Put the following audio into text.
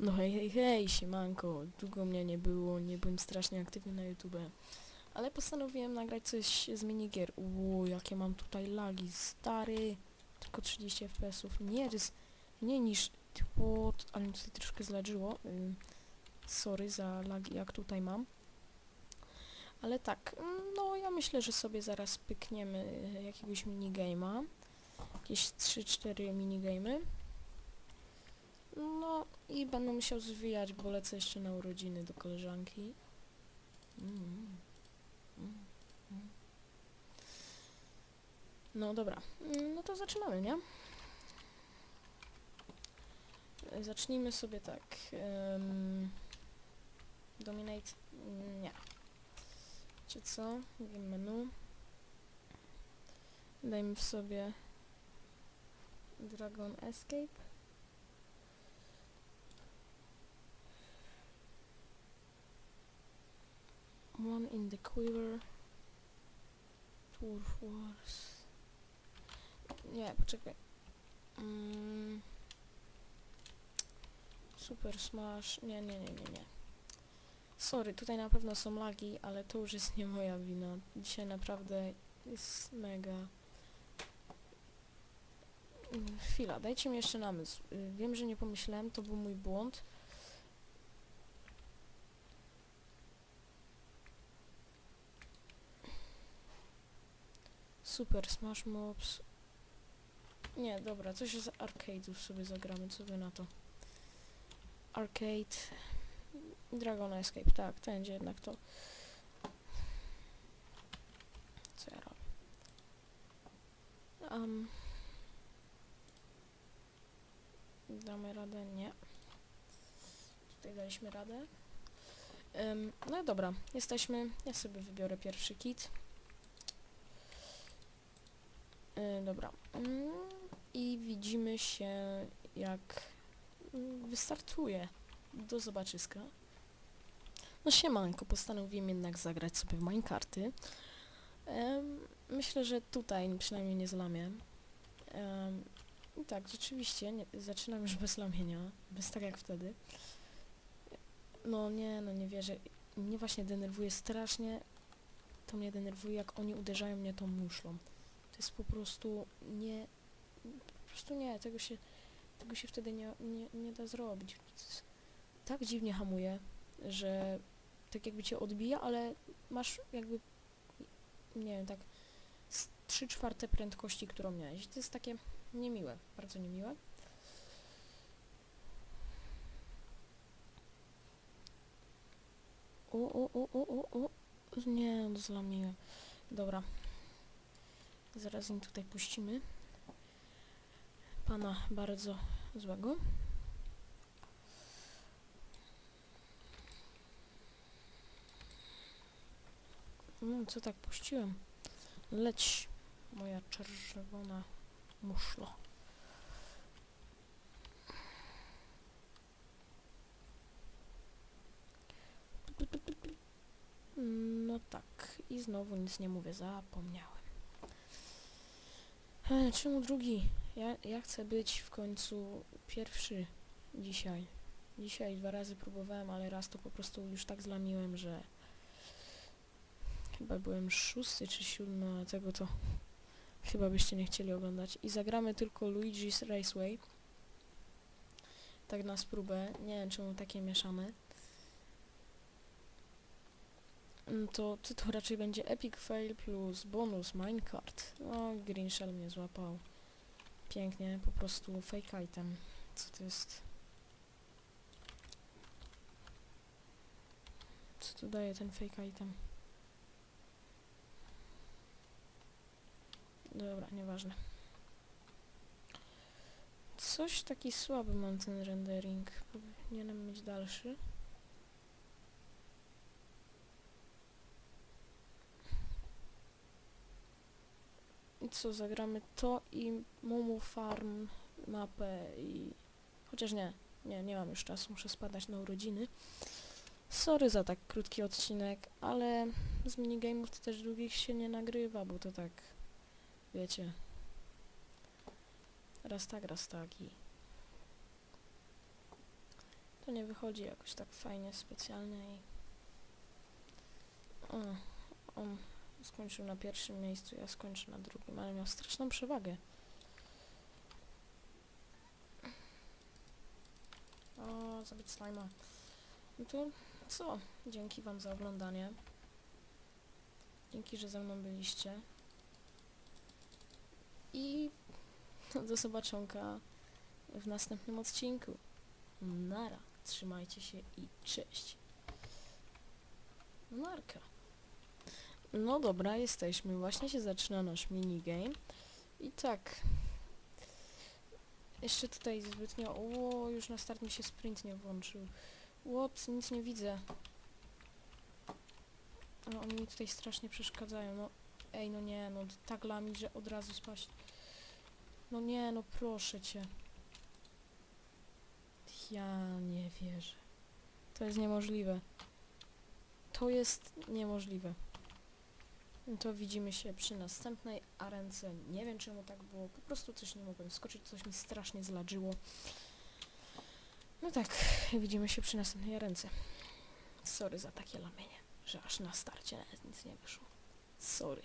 No hej, hej, hej, siemanko. Długo mnie nie było, nie byłem strasznie aktywny na YouTube. Ale postanowiłem nagrać coś z minigier. Uuu, jakie mam tutaj lagi, stary. Tylko 30 FPS-ów. Nie, to jest mniej niż... What? Ale mi tutaj troszkę zladżyło. Ym, sorry za lagi, jak tutaj mam. Ale tak, mm, no ja myślę, że sobie zaraz pykniemy jakiegoś minigame'a. Jakieś 3-4 minigamy. No i będę musiał zwijać, bo lecę jeszcze na urodziny do koleżanki. Mm, mm. No dobra, no to zaczynamy, nie? Zacznijmy sobie tak. em, dominate? Nie. Czy co? Game menu. Dajmy w sobie Dragon Escape. In the Quiver. Dwarf Wars. Nie, poczekaj. Mm. Super Smash. Nie, nie, nie, nie, nie. Sorry, tutaj na pewno są lagi, ale to już jest nie moja wina. Dzisiaj naprawdę jest mega... Mm, Chwila, dajcie mi jeszcze namysł. Y, Wiem, że nie pomyślałem, to był mój błąd. Super Smash Mobs. Nie, dobra, coś z arcade'ów sobie zagramy, co wy na to? Arcade. Dragon Escape, tak, to będzie jednak to. Co ja robię? Um, damy radę? Nie. Tutaj daliśmy radę. Em, no dobra, jesteśmy. Ja sobie wybiorę pierwszy kit. Y, dobra. Mm, I widzimy się jak mm, wystartuje. Do zobaczyska. No siemanko, postanowiłem jednak zagrać sobie w Minecarty. Myślę, że tutaj przynajmniej nie zlamię. Tak, rzeczywiście, nie, zaczynam już bez lamienia, bez tak jak wtedy. No nie, no nie wierzę. Mnie właśnie denerwuje strasznie, to mnie denerwuje, jak oni uderzają mnie tą muszlą. Jest po prostu nie... Po prostu nie, tego się, tego się wtedy nie, nie, nie da zrobić. Tak dziwnie hamuje, że tak jakby cię odbija, ale masz jakby, nie wiem, tak 3 czwarte prędkości, którą miałeś. To jest takie niemiłe, bardzo niemiłe. O, o, o, o, o, o. Nie, zlamiłem. Dobra. Zaraz im tutaj puścimy. Pana bardzo złego. No, co tak puściłem? Leć, moja czerwona muszlo. No tak, i znowu nic nie mówię, zapomniałem. Czemu drugi? Ja, ja chcę być w końcu pierwszy dzisiaj. Dzisiaj dwa razy próbowałem, ale raz to po prostu już tak zlamiłem, że chyba byłem szósty czy siódmy, a tego to chyba byście nie chcieli oglądać. I zagramy tylko Luigi's Raceway. Tak na spróbę. Nie wiem czemu takie mieszane. Mm, To, to, to raczej będzie Epic Fail plus bonus Minecart. O, Green Shell mnie złapał. Pięknie, po prostu fake item. Co to jest? Co tu daje ten fake item? Dobra, nieważne. Coś taki słaby mam ten rendering. Powinienem mieć dalszy. Co, zagramy to i Momu Farm mapę i... Chociaż nie, nie, nie mam już czasu, muszę spadać na urodziny. Sorry za tak krótki odcinek, ale z minigame'ów to też długich się nie nagrywa, bo to tak, wiecie, raz tak, raz tak i... to nie wychodzi jakoś tak fajnie, specjalnie i... O, on skończył na pierwszym miejscu, ja skończę na drugim, ale miał straszną przewagę. O, zabić slajma. No to co? Dzięki wam za oglądanie. Dzięki, że ze mną byliście. I do zobaczonka w następnym odcinku. Nara. Trzymajcie się i cześć. Narka. No dobra, jesteśmy. Właśnie się zaczyna nasz minigame. I tak. Jeszcze tutaj zbytnio... O, już na start mi się sprint nie włączył. Łops, nic nie widzę. No oni mi tutaj strasznie przeszkadzają. No, ej, no nie, no tak lami, że od razu spaść. No nie, no proszę cię. Ja nie wierzę. To jest niemożliwe. To jest niemożliwe. To widzimy się przy następnej arence. Nie wiem czemu tak było. Po prostu coś nie mogłem skoczyć, coś mi strasznie zladżyło. No tak, widzimy się przy następnej arence. Sorry za takie lamienie, że aż na starcie nic nie wyszło. Sorry.